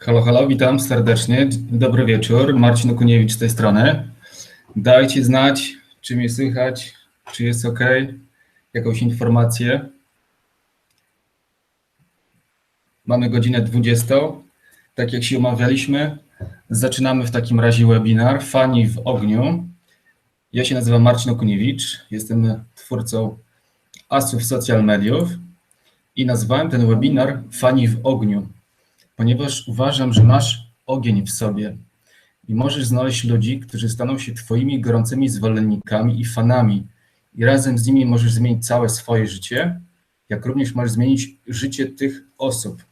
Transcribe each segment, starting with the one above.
Halo, halo, witam serdecznie. Dobry wieczór. Marcin Okuniewicz z tej strony. Dajcie znać, czy mnie słychać, czy jest ok, jakąś informację. Mamy godzinę 20. Tak jak się umawialiśmy, zaczynamy w takim razie webinar Fani w ogniu. Ja się nazywam Marcin Okuniewicz, jestem twórcą Asów Social Mediów i nazwałem ten webinar Fani w ogniu ponieważ uważam, że masz ogień w sobie i możesz znaleźć ludzi, którzy staną się Twoimi gorącymi zwolennikami i fanami, i razem z nimi możesz zmienić całe swoje życie, jak również możesz zmienić życie tych osób.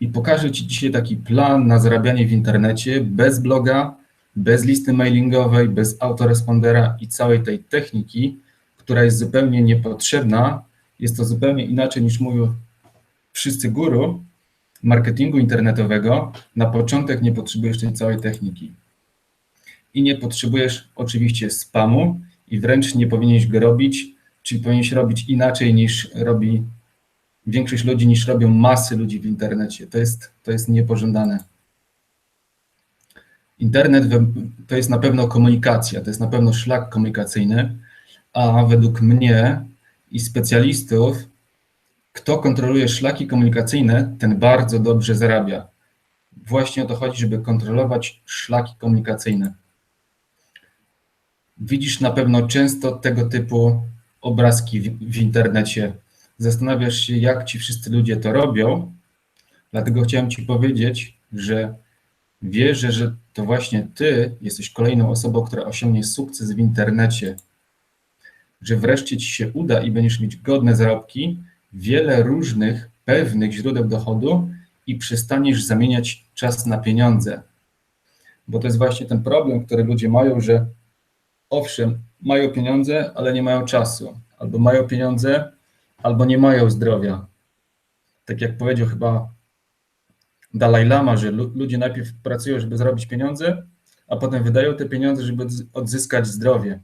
I pokażę Ci dzisiaj taki plan na zarabianie w internecie bez bloga, bez listy mailingowej, bez autorespondera i całej tej techniki, która jest zupełnie niepotrzebna. Jest to zupełnie inaczej niż mówią wszyscy guru, marketingu internetowego na początek nie potrzebujesz tej całej techniki. I nie potrzebujesz oczywiście spamu i wręcz nie powinieneś go robić, czyli powinieneś robić inaczej niż robi większość ludzi, niż robią masy ludzi w internecie. To jest, to jest niepożądane. Internet to jest na pewno komunikacja, to jest na pewno szlak komunikacyjny, a według mnie i specjalistów kto kontroluje szlaki komunikacyjne, ten bardzo dobrze zarabia. Właśnie o to chodzi, żeby kontrolować szlaki komunikacyjne. Widzisz na pewno często tego typu obrazki w, w internecie. Zastanawiasz się, jak ci wszyscy ludzie to robią, dlatego chciałem ci powiedzieć, że wierzę, że to właśnie ty jesteś kolejną osobą, która osiągnie sukces w internecie, że wreszcie ci się uda i będziesz mieć godne zarobki, wiele różnych, pewnych źródeł dochodu i przestaniesz zamieniać czas na pieniądze. Bo to jest właśnie ten problem, który ludzie mają, że owszem, mają pieniądze, ale nie mają czasu. Albo mają pieniądze, albo nie mają zdrowia. Tak jak powiedział chyba Dalaj Lama, że ludzie najpierw pracują, żeby zarobić pieniądze, a potem wydają te pieniądze, żeby odzyskać zdrowie.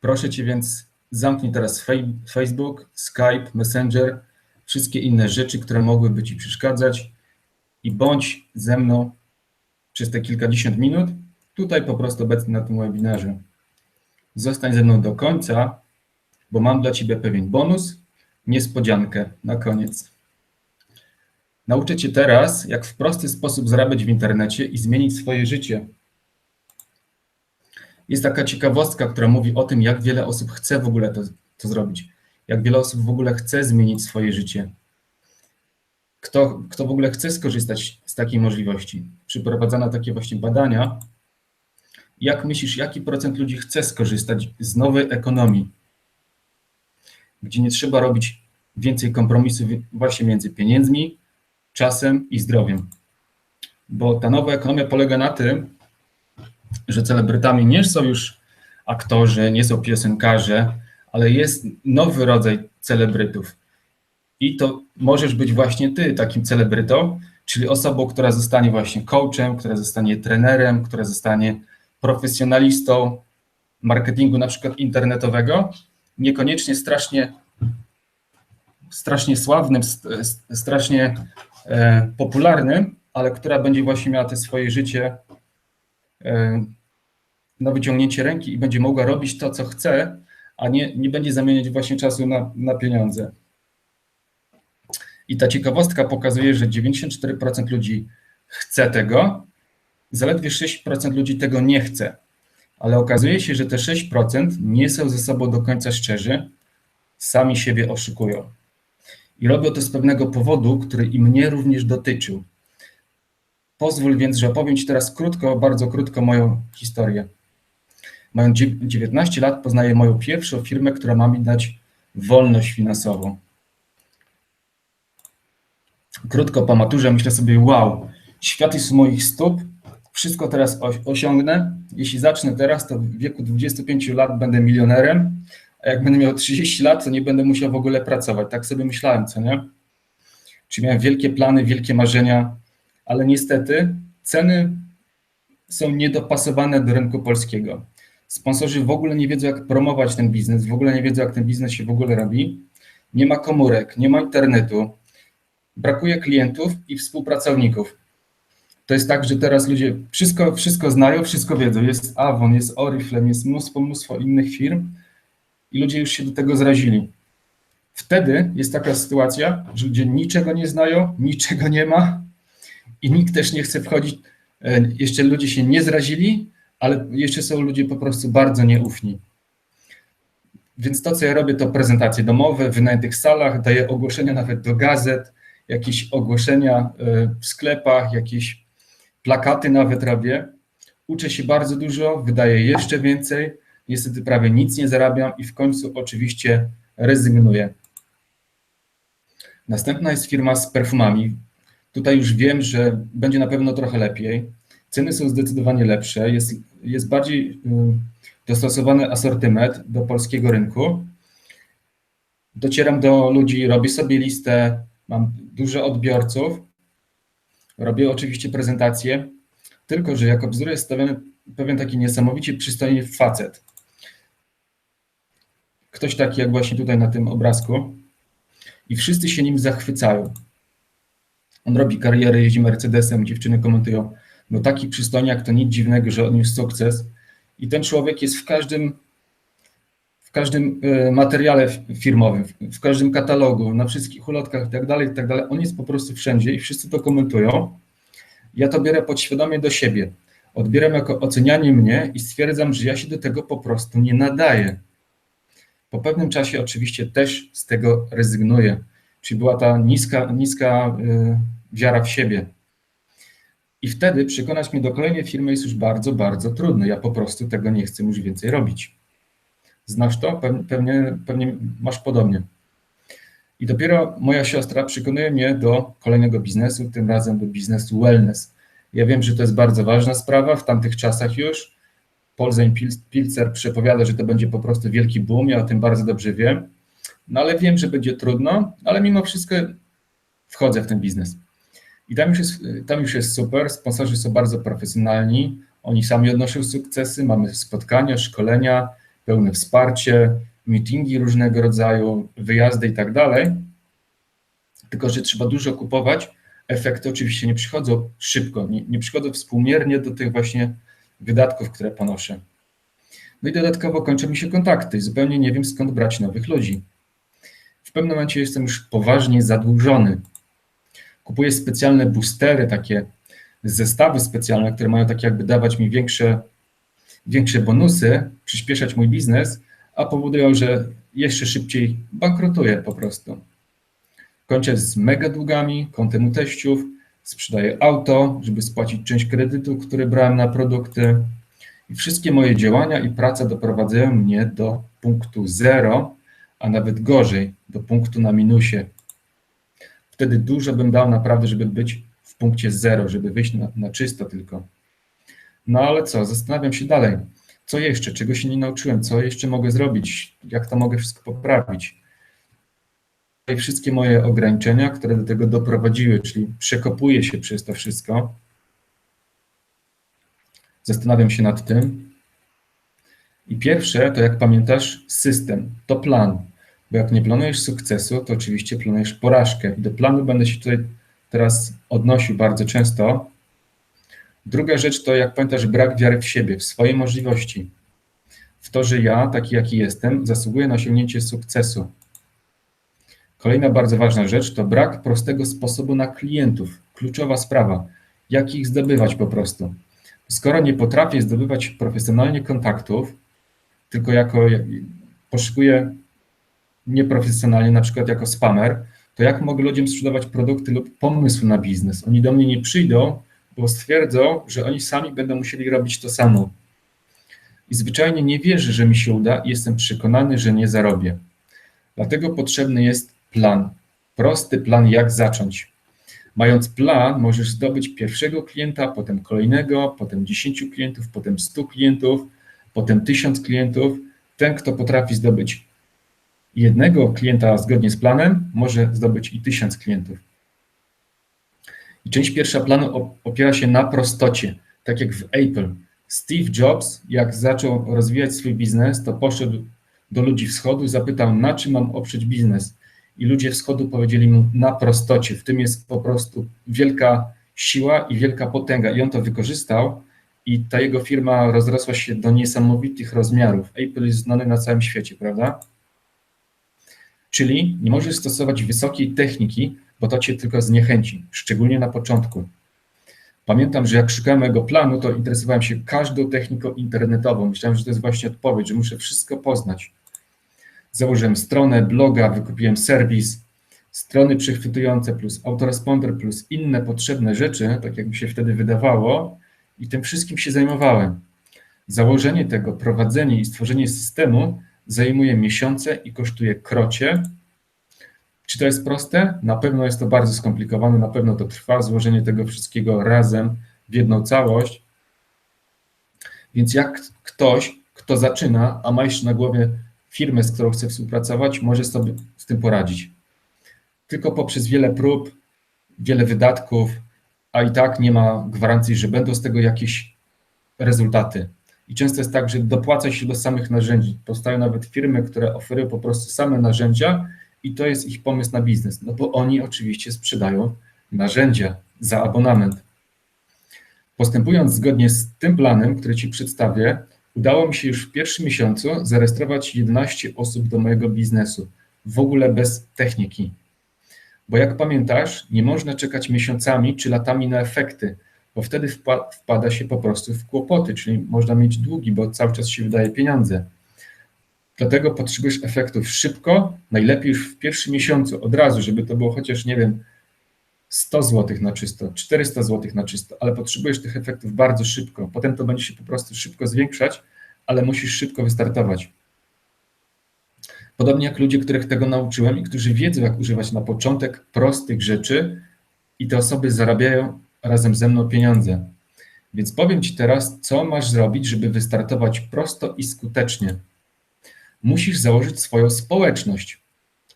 Proszę Cię więc Zamknij teraz Facebook, Skype, Messenger, wszystkie inne rzeczy, które mogłyby Ci przeszkadzać i bądź ze mną przez te kilkadziesiąt minut, tutaj po prostu obecny na tym webinarze. Zostań ze mną do końca, bo mam dla Ciebie pewien bonus, niespodziankę na koniec. Nauczę Cię teraz, jak w prosty sposób zarabiać w internecie i zmienić swoje życie. Jest taka ciekawostka, która mówi o tym, jak wiele osób chce w ogóle to, to zrobić, jak wiele osób w ogóle chce zmienić swoje życie. Kto, kto w ogóle chce skorzystać z takiej możliwości? Przeprowadzano takie właśnie badania. Jak myślisz, jaki procent ludzi chce skorzystać z nowej ekonomii, gdzie nie trzeba robić więcej kompromisów właśnie między pieniędzmi, czasem i zdrowiem? Bo ta nowa ekonomia polega na tym, że celebrytami nie są już aktorzy, nie są piosenkarze, ale jest nowy rodzaj celebrytów. I to możesz być właśnie ty takim celebrytą, czyli osobą, która zostanie właśnie coachem, która zostanie trenerem, która zostanie profesjonalistą marketingu na przykład internetowego, niekoniecznie strasznie strasznie sławnym, strasznie e, popularnym, ale która będzie właśnie miała te swoje życie na wyciągnięcie ręki i będzie mogła robić to, co chce, a nie, nie będzie zamieniać właśnie czasu na, na pieniądze. I ta ciekawostka pokazuje, że 94% ludzi chce tego, zaledwie 6% ludzi tego nie chce. Ale okazuje się, że te 6% nie są ze sobą do końca szczerzy, sami siebie oszukują. I robią to z pewnego powodu, który i mnie również dotyczył. Pozwól więc, że opowiem Ci teraz krótko, bardzo krótko moją historię. Mając 19 lat poznaję moją pierwszą firmę, która ma mi dać wolność finansową. Krótko po maturze myślę sobie, wow, świat jest u moich stóp, wszystko teraz osiągnę. Jeśli zacznę teraz, to w wieku 25 lat będę milionerem, a jak będę miał 30 lat, to nie będę musiał w ogóle pracować. Tak sobie myślałem, co nie? Czyli miałem wielkie plany, wielkie marzenia, ale niestety ceny są niedopasowane do rynku polskiego. Sponsorzy w ogóle nie wiedzą, jak promować ten biznes, w ogóle nie wiedzą, jak ten biznes się w ogóle robi. Nie ma komórek, nie ma internetu, brakuje klientów i współpracowników. To jest tak, że teraz ludzie wszystko, wszystko znają, wszystko wiedzą. Jest Avon, jest Oriflame, jest mnóstwo, mnóstwo innych firm i ludzie już się do tego zrazili. Wtedy jest taka sytuacja, że ludzie niczego nie znają, niczego nie ma i nikt też nie chce wchodzić. E, jeszcze ludzie się nie zrazili, ale jeszcze są ludzie po prostu bardzo nieufni. Więc to, co ja robię, to prezentacje domowe w wynajętych salach, daję ogłoszenia nawet do gazet, jakieś ogłoszenia e, w sklepach, jakieś plakaty nawet robię. Uczę się bardzo dużo, wydaję jeszcze więcej. Niestety prawie nic nie zarabiam i w końcu oczywiście rezygnuję. Następna jest firma z perfumami. Tutaj już wiem, że będzie na pewno trochę lepiej. Ceny są zdecydowanie lepsze, jest, jest bardziej y, dostosowany asortyment do polskiego rynku. Docieram do ludzi, robię sobie listę, mam dużo odbiorców, robię oczywiście prezentacje, tylko że jako wzór jest stawiany pewien taki niesamowicie przystojny facet. Ktoś taki jak właśnie tutaj na tym obrazku i wszyscy się nim zachwycają. On robi karierę, jeździ Mercedesem, dziewczyny komentują, no taki przystojniak to nic dziwnego, że odniósł sukces. I ten człowiek jest w każdym, w każdym e, materiale firmowym, w każdym katalogu, na wszystkich ulotkach i tak dalej, i tak dalej. On jest po prostu wszędzie i wszyscy to komentują. Ja to biorę podświadomie do siebie. Odbieram jako ocenianie mnie i stwierdzam, że ja się do tego po prostu nie nadaję. Po pewnym czasie oczywiście też z tego rezygnuję. Czyli była ta niska, niska y, wiara w siebie. I wtedy przekonać mnie do kolejnej firmy jest już bardzo, bardzo trudno. Ja po prostu tego nie chcę już więcej robić. Znasz to? Pewnie, pewnie masz podobnie. I dopiero moja siostra przekonuje mnie do kolejnego biznesu, tym razem do biznesu wellness. Ja wiem, że to jest bardzo ważna sprawa w tamtych czasach już. Polzen Pilcer przepowiada, że to będzie po prostu wielki boom, ja o tym bardzo dobrze wiem. No ale wiem, że będzie trudno, ale mimo wszystko wchodzę w ten biznes. I tam już, jest, tam już jest super, sponsorzy są bardzo profesjonalni, oni sami odnoszą sukcesy, mamy spotkania, szkolenia, pełne wsparcie, meetingi różnego rodzaju, wyjazdy i tak dalej. Tylko, że trzeba dużo kupować, efekty oczywiście nie przychodzą szybko, nie, nie przychodzą współmiernie do tych właśnie wydatków, które ponoszę. No i dodatkowo kończą mi się kontakty zupełnie nie wiem skąd brać nowych ludzi. W pewnym momencie jestem już poważnie zadłużony. Kupuję specjalne boostery, takie zestawy specjalne, które mają tak jakby dawać mi większe, większe bonusy, przyspieszać mój biznes, a powodują, że jeszcze szybciej bankrutuję po prostu. Kończę z mega długami, kontem u teściów, sprzedaję auto, żeby spłacić część kredytu, który brałem na produkty. I wszystkie moje działania i praca doprowadzają mnie do punktu zero, a nawet gorzej, do punktu na minusie. Wtedy dużo bym dał naprawdę, żeby być w punkcie zero, żeby wyjść na, na czysto tylko. No ale co, zastanawiam się dalej. Co jeszcze? Czego się nie nauczyłem? Co jeszcze mogę zrobić? Jak to mogę wszystko poprawić? I wszystkie moje ograniczenia, które do tego doprowadziły, czyli przekopuję się przez to wszystko. Zastanawiam się nad tym. I pierwsze, to jak pamiętasz, system, to plan. Bo jak nie planujesz sukcesu, to oczywiście planujesz porażkę. I do planu będę się tutaj teraz odnosił bardzo często. Druga rzecz to, jak pamiętasz, brak wiary w siebie, w swoje możliwości. W to, że ja, taki jaki jestem, zasługuję na osiągnięcie sukcesu. Kolejna bardzo ważna rzecz to brak prostego sposobu na klientów. Kluczowa sprawa. Jak ich zdobywać po prostu. Skoro nie potrafię zdobywać profesjonalnie kontaktów, tylko jako poszukuję nieprofesjonalnie, na przykład jako spamer, to jak mogę ludziom sprzedawać produkty lub pomysł na biznes? Oni do mnie nie przyjdą, bo stwierdzą, że oni sami będą musieli robić to samo. I zwyczajnie nie wierzę, że mi się uda i jestem przekonany, że nie zarobię. Dlatego potrzebny jest plan. Prosty plan, jak zacząć. Mając plan, możesz zdobyć pierwszego klienta, potem kolejnego, potem 10 klientów, potem 100 klientów, potem 1000 klientów. Ten, kto potrafi zdobyć jednego klienta zgodnie z planem, może zdobyć i 1000 klientów. I część pierwsza planu opiera się na prostocie, tak jak w Apple. Steve Jobs, jak zaczął rozwijać swój biznes, to poszedł do ludzi wschodu i zapytał, na czym mam oprzeć biznes. i ludzie wschodu powiedzieli mu na prostocie, w tym jest po prostu wielka siła i wielka potęga i on to wykorzystał i ta jego firma rozrosła się do niesamowitych rozmiarów. Apple jest znany na całym świecie, prawda? Czyli nie możesz stosować wysokiej techniki, bo to cię tylko zniechęci, szczególnie na początku. Pamiętam, że jak szukałem mojego planu, to interesowałem się każdą techniką internetową. Myślałem, że to jest właśnie odpowiedź, że muszę wszystko poznać. Założyłem stronę, bloga, wykupiłem serwis, strony przechwytujące plus autoresponder plus inne potrzebne rzeczy, tak jak mi się wtedy wydawało i tym wszystkim się zajmowałem. Założenie tego, prowadzenie i stworzenie systemu zajmuje miesiące i kosztuje krocie. Czy to jest proste? Na pewno jest to bardzo skomplikowane, na pewno to trwa, złożenie tego wszystkiego razem w jedną całość. Więc jak ktoś, kto zaczyna, a ma jeszcze na głowie firmę, z którą chce współpracować, może sobie z tym poradzić. Tylko poprzez wiele prób, wiele wydatków, a i tak nie ma gwarancji, że będą z tego jakieś rezultaty. I często jest tak, że dopłaca się do samych narzędzi. Powstają nawet firmy, które oferują po prostu same narzędzia i to jest ich pomysł na biznes, no bo oni oczywiście sprzedają narzędzia za abonament. Postępując zgodnie z tym planem, który Ci przedstawię, udało mi się już w pierwszym miesiącu zarejestrować 11 osób do mojego biznesu, w ogóle bez techniki. Bo jak pamiętasz, nie można czekać miesiącami czy latami na efekty, bo wtedy wpada się po prostu w kłopoty, czyli można mieć długi, bo cały czas się wydaje pieniądze. Dlatego potrzebujesz efektów szybko, najlepiej już w pierwszym miesiącu, od razu, żeby to było chociaż, nie wiem, 100 zł na czysto, 400 zł na czysto, ale potrzebujesz tych efektów bardzo szybko. Potem to będzie się po prostu szybko zwiększać, ale musisz szybko wystartować. Podobnie jak ludzie, których tego nauczyłem i którzy wiedzą, jak używać na początek prostych rzeczy, i te osoby zarabiają razem ze mną pieniądze. Więc powiem Ci teraz, co masz zrobić, żeby wystartować prosto i skutecznie. Musisz założyć swoją społeczność.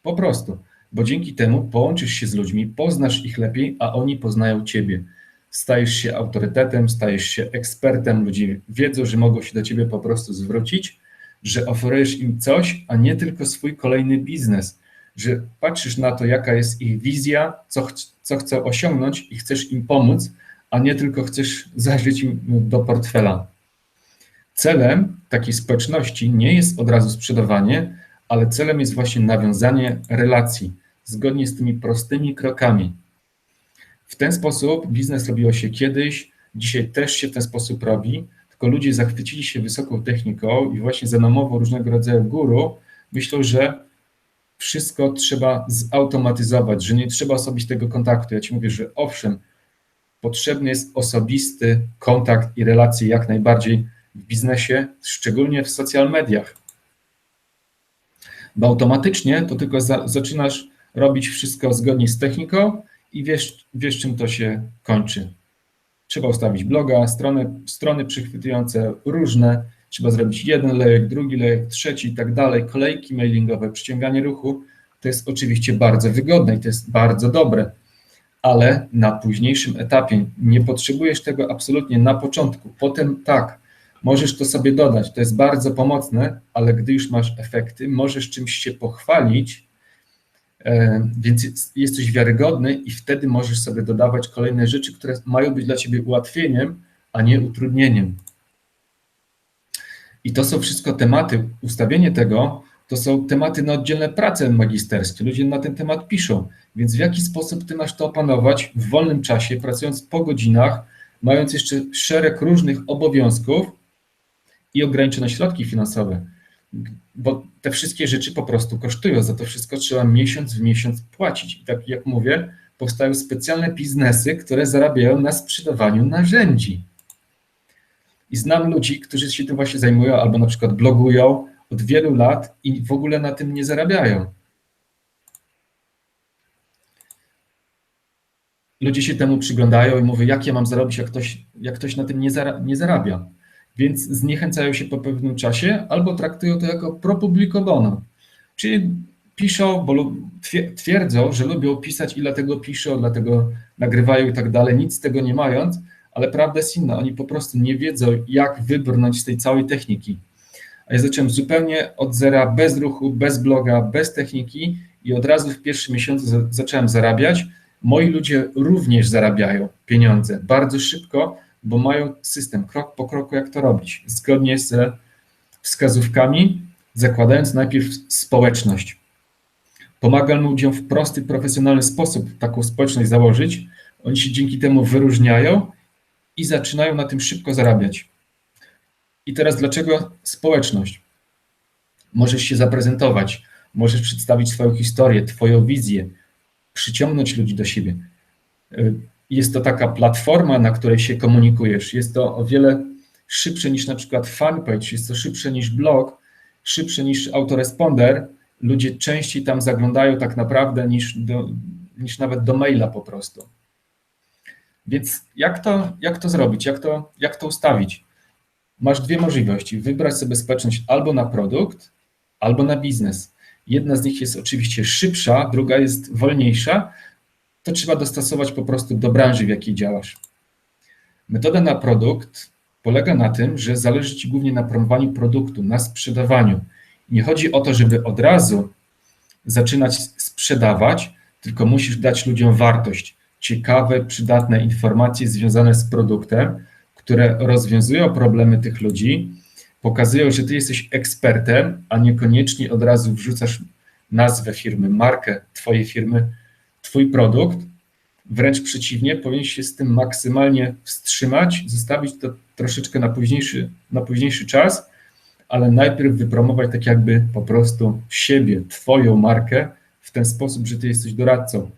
Po prostu, bo dzięki temu połączysz się z ludźmi, poznasz ich lepiej, a oni poznają Ciebie. Stajesz się autorytetem, stajesz się ekspertem, ludzie wiedzą, że mogą się do Ciebie po prostu zwrócić, że oferujesz im coś, a nie tylko swój kolejny biznes, że patrzysz na to, jaka jest ich wizja, co, ch co chcą osiągnąć i chcesz im pomóc, a nie tylko chcesz zajrzeć im do portfela. Celem takiej społeczności nie jest od razu sprzedawanie, ale celem jest właśnie nawiązanie relacji zgodnie z tymi prostymi krokami. W ten sposób biznes robiło się kiedyś, dzisiaj też się w ten sposób robi, tylko ludzie zachwycili się wysoką techniką i właśnie za namową różnego rodzaju guru myślą, że wszystko trzeba zautomatyzować, że nie trzeba osobistego kontaktu. Ja ci mówię, że owszem, potrzebny jest osobisty kontakt i relacje jak najbardziej w biznesie, szczególnie w social mediach. Bo automatycznie to tylko za, zaczynasz robić wszystko zgodnie z techniką i wiesz, wiesz, czym to się kończy. Trzeba ustawić bloga, strony, strony przychwytujące różne, trzeba zrobić jeden lejek, drugi lejek, trzeci i tak dalej, kolejki mailingowe, przyciąganie ruchu. To jest oczywiście bardzo wygodne i to jest bardzo dobre, ale na późniejszym etapie nie potrzebujesz tego absolutnie na początku. Potem tak, możesz to sobie dodać, to jest bardzo pomocne, ale gdy już masz efekty, możesz czymś się pochwalić, e, więc jesteś wiarygodny i wtedy możesz sobie dodawać kolejne rzeczy, które mają być dla ciebie ułatwieniem, a nie utrudnieniem. I to są wszystko tematy, ustawienie tego, to są tematy na oddzielne prace magisterskie. Ludzie na ten temat piszą. Więc w jaki sposób ty masz to opanować w wolnym czasie, pracując po godzinach, mając jeszcze szereg różnych obowiązków i ograniczone środki finansowe? Bo te wszystkie rzeczy po prostu kosztują. Za to wszystko trzeba miesiąc w miesiąc płacić. I tak jak mówię, powstają specjalne biznesy, które zarabiają na sprzedawaniu narzędzi. I znam ludzi, którzy się tym właśnie zajmują, albo na przykład blogują od wielu lat i w ogóle na tym nie zarabiają. Ludzie się temu przyglądają i mówią, jak ja mam zarobić, jak ktoś, jak ktoś na tym nie, zara nie zarabia. Więc zniechęcają się po pewnym czasie albo traktują to jako pro publico bono. Czyli piszą, bo twierdzą, że lubią pisać i dlatego piszą, dlatego nagrywają i tak dalej, nic z tego nie mając, ale prawda jest inna. Oni po prostu nie wiedzą, jak wybrnąć z tej całej techniki. A ja zacząłem zupełnie od zera, bez ruchu, bez bloga, bez techniki i od razu w pierwszym miesiącu za, zacząłem zarabiać. Moi ludzie również zarabiają pieniądze bardzo szybko, bo mają system krok po kroku, jak to robić, zgodnie z wskazówkami, zakładając najpierw społeczność. Pomagam ludziom w prosty, profesjonalny sposób taką społeczność założyć. Oni się dzięki temu wyróżniają i zaczynają na tym szybko zarabiać. I teraz dlaczego społeczność? Możesz się zaprezentować, możesz przedstawić swoją historię, Twoją wizję, przyciągnąć ludzi do siebie. Jest to taka platforma, na której się komunikujesz. Jest to o wiele szybsze niż na przykład fanpage, jest to szybsze niż blog, szybsze niż autoresponder. Ludzie częściej tam zaglądają tak naprawdę niż, do, niż nawet do maila po prostu. Więc jak to, jak to zrobić? Jak to, jak to ustawić? Masz dwie możliwości. Wybrać sobie społeczność albo na produkt, albo na biznes. Jedna z nich jest oczywiście szybsza, druga jest wolniejsza. To trzeba dostosować po prostu do branży, w jakiej działasz. Metoda na produkt polega na tym, że zależy Ci głównie na promowaniu produktu, na sprzedawaniu. Nie chodzi o to, żeby od razu zaczynać sprzedawać, tylko musisz dać ludziom wartość, ciekawe, przydatne informacje związane z produktem, które rozwiązują problemy tych ludzi, pokazują, że ty jesteś ekspertem, a niekoniecznie od razu wrzucasz nazwę firmy, markę twojej firmy, twój produkt. Wręcz przeciwnie, powinien się z tym maksymalnie wstrzymać, zostawić to troszeczkę na późniejszy, na późniejszy czas, ale najpierw wypromować tak jakby po prostu siebie, twoją markę w ten sposób, że ty jesteś doradcą.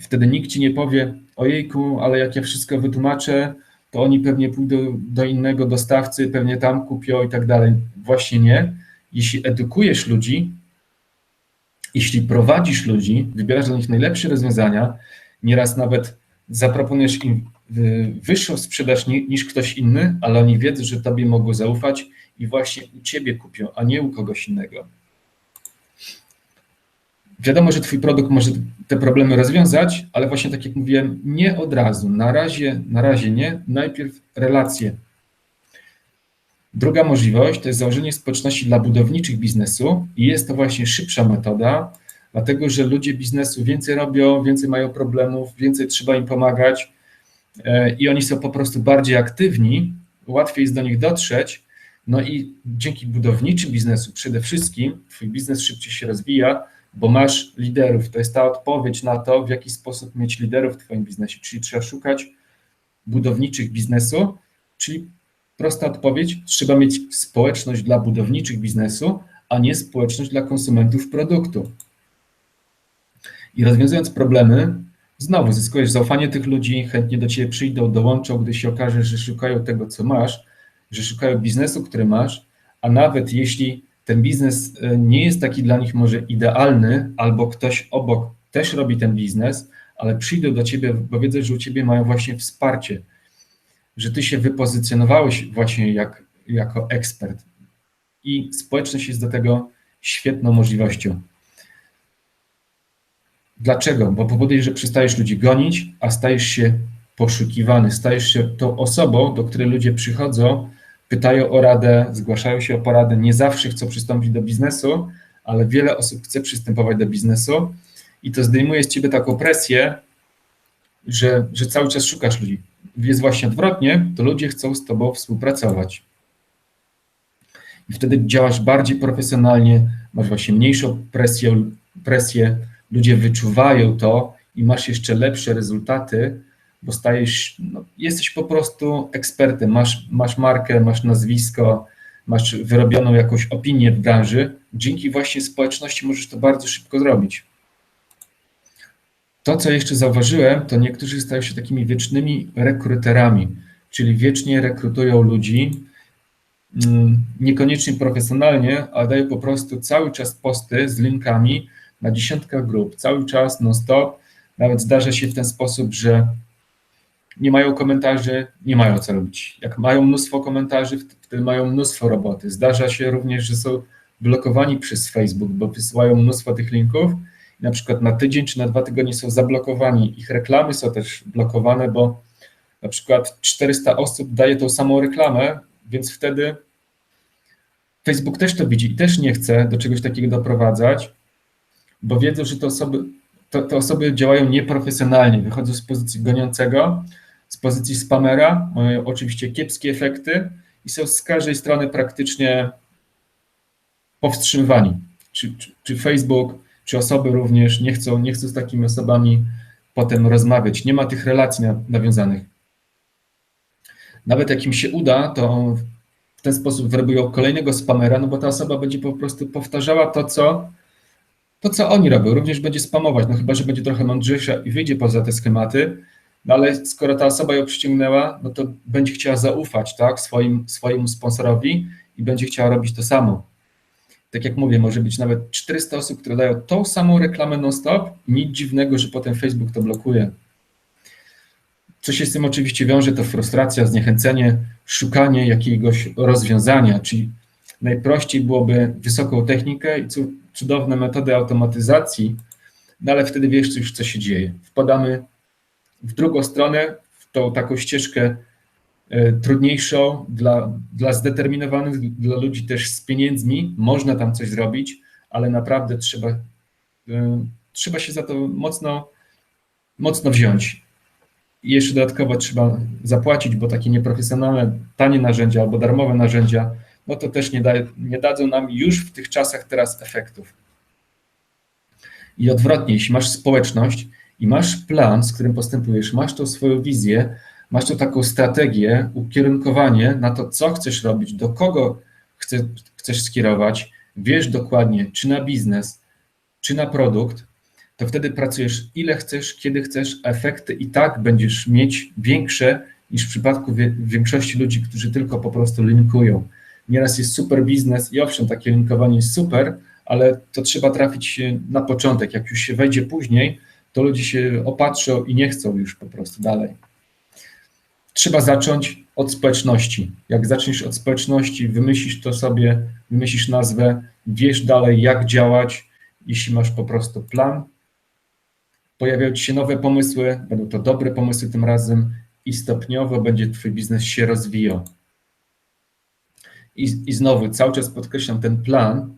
Wtedy nikt ci nie powie, ojejku, ale jak ja wszystko wytłumaczę, to oni pewnie pójdą do innego dostawcy, pewnie tam kupią i tak dalej. Właśnie nie. Jeśli edukujesz ludzi, jeśli prowadzisz ludzi, wybierasz dla nich najlepsze rozwiązania, nieraz nawet zaproponujesz im wyższą sprzedaż niż ktoś inny, ale oni wiedzą, że tobie mogą zaufać i właśnie u ciebie kupią, a nie u kogoś innego. Wiadomo, że Twój produkt może te problemy rozwiązać, ale właśnie tak jak mówiłem, nie od razu. Na razie, na razie nie. Najpierw relacje. Druga możliwość to jest założenie społeczności dla budowniczych biznesu i jest to właśnie szybsza metoda, dlatego że ludzie biznesu więcej robią, więcej mają problemów, więcej trzeba im pomagać e, i oni są po prostu bardziej aktywni, łatwiej jest do nich dotrzeć. No i dzięki budowniczym biznesu przede wszystkim Twój biznes szybciej się rozwija, bo masz liderów. To jest ta odpowiedź na to, w jaki sposób mieć liderów w Twoim biznesie. Czyli trzeba szukać budowniczych biznesu, czyli prosta odpowiedź: trzeba mieć społeczność dla budowniczych biznesu, a nie społeczność dla konsumentów produktu. I rozwiązując problemy, znowu zyskujesz zaufanie tych ludzi, chętnie do Ciebie przyjdą, dołączą, gdy się okaże, że szukają tego, co masz, że szukają biznesu, który masz, a nawet jeśli ten biznes e, nie jest taki dla nich może idealny, albo ktoś obok też robi ten biznes, ale przyjdą do ciebie, bo wiedzą, że u ciebie mają właśnie wsparcie, że ty się wypozycjonowałeś właśnie jak, jako ekspert. I społeczność jest do tego świetną możliwością. Dlaczego? Bo powoduje, że przestajesz ludzi gonić, a stajesz się poszukiwany, stajesz się tą osobą, do której ludzie przychodzą pytają o radę, zgłaszają się o poradę, nie zawsze chcą przystąpić do biznesu, ale wiele osób chce przystępować do biznesu i to zdejmuje z ciebie taką presję, że, że cały czas szukasz ludzi. Jest właśnie odwrotnie, to ludzie chcą z tobą współpracować. I wtedy działasz bardziej profesjonalnie, masz właśnie mniejszą presję, presję ludzie wyczuwają to i masz jeszcze lepsze rezultaty, bo stajesz, no, jesteś po prostu ekspertem, masz, masz markę, masz nazwisko, masz wyrobioną jakąś opinię w branży, dzięki właśnie społeczności możesz to bardzo szybko zrobić. To, co jeszcze zauważyłem, to niektórzy stają się takimi wiecznymi rekruterami, czyli wiecznie rekrutują ludzi, mm, niekoniecznie profesjonalnie, ale dają po prostu cały czas posty z linkami na dziesiątkach grup, cały czas, non-stop. Nawet zdarza się w ten sposób, że nie mają komentarzy, nie mają co robić. Jak mają mnóstwo komentarzy, wtedy mają mnóstwo roboty. Zdarza się również, że są blokowani przez Facebook, bo wysyłają mnóstwo tych linków. Na przykład na tydzień czy na dwa tygodnie są zablokowani. Ich reklamy są też blokowane, bo na przykład 400 osób daje tą samą reklamę, więc wtedy Facebook też to widzi i też nie chce do czegoś takiego doprowadzać. bo wiedzą, że te osoby, to, te osoby działają nieprofesjonalnie, wychodzą z pozycji goniącego, z pozycji spamera, mają oczywiście kiepskie efekty i są z każdej strony praktycznie powstrzymywani. Czy, czy, czy Facebook, czy osoby również nie chcą, nie chcą z takimi osobami potem rozmawiać. Nie ma tych relacji nawiązanych. Nawet jak im się uda, to w ten sposób werbują kolejnego spamera, no bo ta osoba będzie po prostu powtarzała to, co, to, co oni robią. Również będzie spamować, no chyba, że będzie trochę mądrzejsza i wyjdzie poza te schematy, no ale skoro ta osoba ją przyciągnęła, no to będzie chciała zaufać tak, swoim, swojemu sponsorowi i będzie chciała robić to samo tak jak mówię, może być nawet 400 osób, które dają tą samą reklamę non-stop nic dziwnego, że potem Facebook to blokuje. Co się z tym oczywiście wiąże, to frustracja, zniechęcenie, szukanie jakiegoś rozwiązania, czyli najprościej byłoby wysoką technikę i cudowne metody automatyzacji, no ale wtedy wiesz już, co się dzieje. Wpadamy w drugą stronę, w tą taką ścieżkę E, trudniejszą dla, dla zdeterminowanych, dla ludzi też z pieniędzmi. Można tam coś zrobić, ale naprawdę trzeba, e, trzeba się za to mocno, mocno wziąć. I jeszcze dodatkowo trzeba zapłacić, bo takie nieprofesjonalne, tanie narzędzia albo darmowe narzędzia, no to też nie, da, nie dadzą nam już w tych czasach teraz efektów. I odwrotnie, jeśli masz społeczność i masz plan, z którym postępujesz, masz tą swoją wizję, masz tu taką strategię, ukierunkowanie na to, co chcesz robić, do kogo chce, chcesz skierować, wiesz dokładnie, czy na biznes, czy na produkt, to wtedy pracujesz ile chcesz, kiedy chcesz, a efekty i tak będziesz mieć większe niż w przypadku większości ludzi, którzy tylko po prostu linkują. Nieraz jest super biznes i owszem, takie linkowanie jest super, ale to trzeba trafić na początek. Jak już się wejdzie później, to ludzie się opatrzą i nie chcą już po prostu dalej trzeba zacząć od społeczności. Jak zaczniesz od społeczności, wymyślisz to sobie, wymyślisz nazwę, wiesz dalej, jak działać, jeśli masz po prostu plan. Pojawiają ci się nowe pomysły, będą to dobre pomysły tym razem i stopniowo będzie Twój biznes się rozwijał. I, I znowu, cały czas podkreślam ten plan.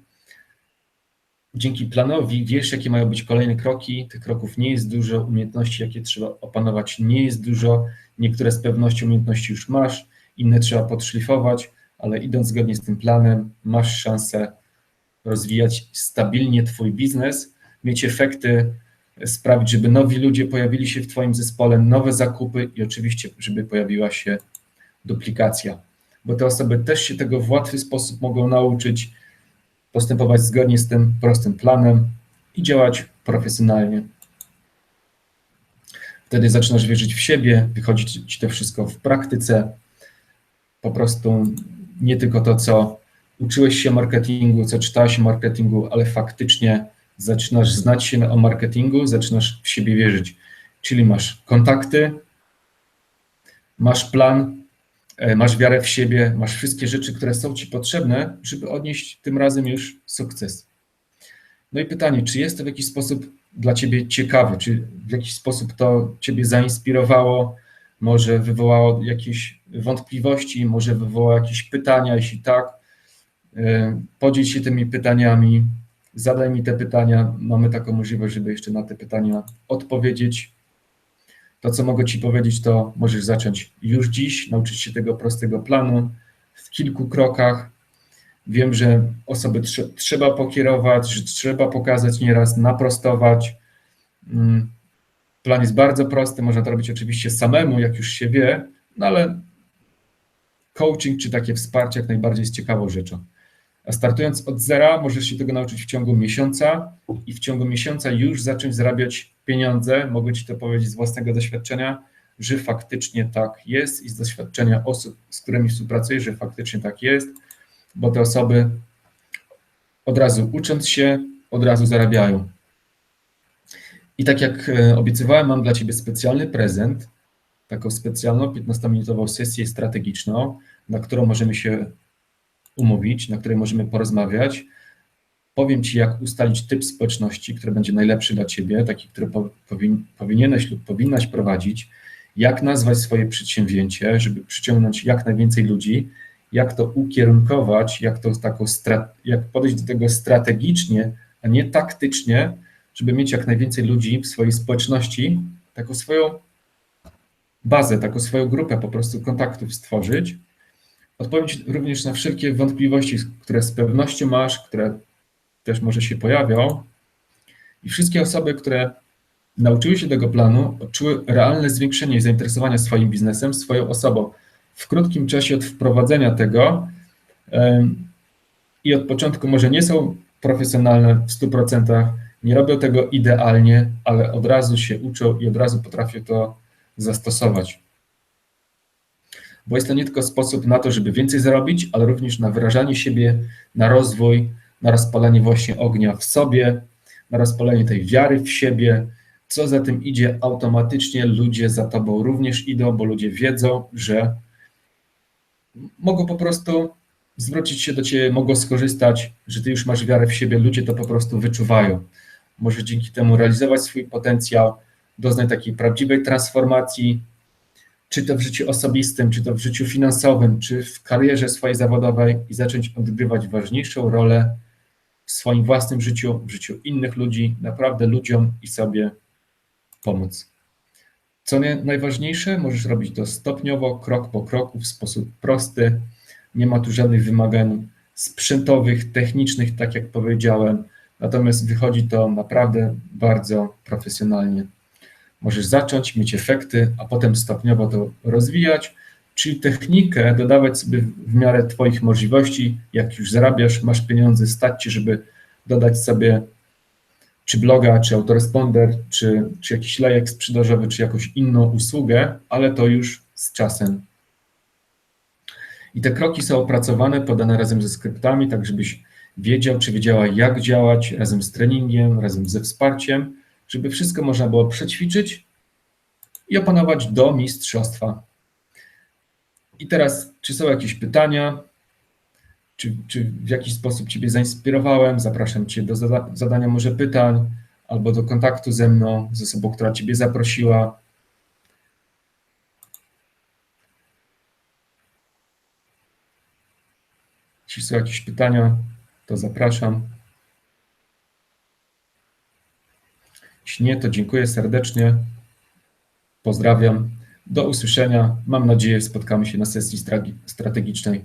Dzięki planowi wiesz, jakie mają być kolejne kroki. Tych kroków nie jest dużo, umiejętności, jakie trzeba opanować, nie jest dużo. Niektóre z pewnością umiejętności już masz, inne trzeba podszlifować, ale idąc zgodnie z tym planem, masz szansę rozwijać stabilnie Twój biznes, mieć efekty, sprawić, żeby nowi ludzie pojawili się w Twoim zespole, nowe zakupy i oczywiście, żeby pojawiła się duplikacja, bo te osoby też się tego w łatwy sposób mogą nauczyć, postępować zgodnie z tym prostym planem i działać profesjonalnie. Wtedy zaczynasz wierzyć w siebie, wychodzi ci to wszystko w praktyce. Po prostu nie tylko to, co uczyłeś się marketingu, co czytałeś o marketingu, ale faktycznie zaczynasz znać się o marketingu, zaczynasz w siebie wierzyć. Czyli masz kontakty, masz plan, masz wiarę w siebie, masz wszystkie rzeczy, które są ci potrzebne, żeby odnieść tym razem już sukces. No i pytanie, czy jest to w jakiś sposób dla Ciebie ciekawe? Czy w jakiś sposób to Ciebie zainspirowało? Może wywołało jakieś wątpliwości, może wywołało jakieś pytania? Jeśli tak, e, podziel się tymi pytaniami, zadaj mi te pytania. Mamy taką możliwość, żeby jeszcze na te pytania odpowiedzieć. To, co mogę Ci powiedzieć, to możesz zacząć już dziś, nauczyć się tego prostego planu w kilku krokach Wiem, że osoby tr trzeba pokierować, że trzeba pokazać nieraz, naprostować. Mm, plan jest bardzo prosty, można to robić oczywiście samemu, jak już się wie, no ale coaching czy takie wsparcie jak najbardziej jest ciekawą rzeczą. A startując od zera, możesz się tego nauczyć w ciągu miesiąca i w ciągu miesiąca już zacząć zarabiać pieniądze. Mogę Ci to powiedzieć z własnego doświadczenia, że faktycznie tak jest i z doświadczenia osób, z którymi współpracuję, że faktycznie tak jest bo te osoby od razu ucząc się, od razu zarabiają. I tak jak e, obiecywałem, mam dla Ciebie specjalny prezent, taką specjalną 15-minutową sesję strategiczną, na którą możemy się umówić, na której możemy porozmawiać. Powiem Ci, jak ustalić typ społeczności, który będzie najlepszy dla Ciebie, taki, który powin, powinieneś lub powinnaś prowadzić, jak nazwać swoje przedsięwzięcie, żeby przyciągnąć jak najwięcej ludzi, jak to ukierunkować, jak, to taką jak podejść do tego strategicznie, a nie taktycznie, żeby mieć jak najwięcej ludzi w swojej społeczności, taką swoją bazę, taką swoją grupę po prostu kontaktów stworzyć. Odpowiem Ci również na wszelkie wątpliwości, które z pewnością masz, które też może się pojawią. I wszystkie osoby, które nauczyły się tego planu, odczuły realne zwiększenie zainteresowania swoim biznesem, swoją osobą. W krótkim czasie od wprowadzenia tego i od początku może nie są profesjonalne w 100%, nie robią tego idealnie, ale od razu się uczą i od razu potrafią to zastosować. Bo jest to nie tylko sposób na to, żeby więcej zarobić, ale również na wyrażanie siebie, na rozwój, na rozpalenie właśnie ognia w sobie, na rozpalenie tej wiary w siebie. Co za tym idzie, automatycznie ludzie za tobą również idą, bo ludzie wiedzą, że mogą po prostu zwrócić się do ciebie, mogą skorzystać, że ty już masz wiarę w siebie, ludzie to po prostu wyczuwają. Może dzięki temu realizować swój potencjał, doznać takiej prawdziwej transformacji, czy to w życiu osobistym, czy to w życiu finansowym, czy w karierze swojej zawodowej i zacząć odgrywać ważniejszą rolę w swoim własnym życiu, w życiu innych ludzi, naprawdę ludziom i sobie pomóc. Co najważniejsze, możesz robić to stopniowo, krok po kroku, w sposób prosty. Nie ma tu żadnych wymagań sprzętowych, technicznych, tak jak powiedziałem, natomiast wychodzi to naprawdę bardzo profesjonalnie. Możesz zacząć mieć efekty, a potem stopniowo to rozwijać, czyli technikę dodawać sobie w miarę Twoich możliwości. Jak już zarabiasz, masz pieniądze, stać Ci, żeby dodać sobie czy bloga, czy autoresponder, czy, czy jakiś lejek sprzedażowy, czy jakąś inną usługę, ale to już z czasem. I te kroki są opracowane, podane razem ze skryptami, tak żebyś wiedział, czy wiedziała, jak działać, razem z treningiem, razem ze wsparciem, żeby wszystko można było przećwiczyć i opanować do mistrzostwa. I teraz, czy są jakieś pytania? Czy, czy w jakiś sposób Ciebie zainspirowałem? Zapraszam Cię do zada zadania może pytań albo do kontaktu ze mną, z osobą, która Ciebie zaprosiła. Jeśli są jakieś pytania, to zapraszam. Jeśli nie, to dziękuję serdecznie. Pozdrawiam. Do usłyszenia. Mam nadzieję, spotkamy się na sesji strategicznej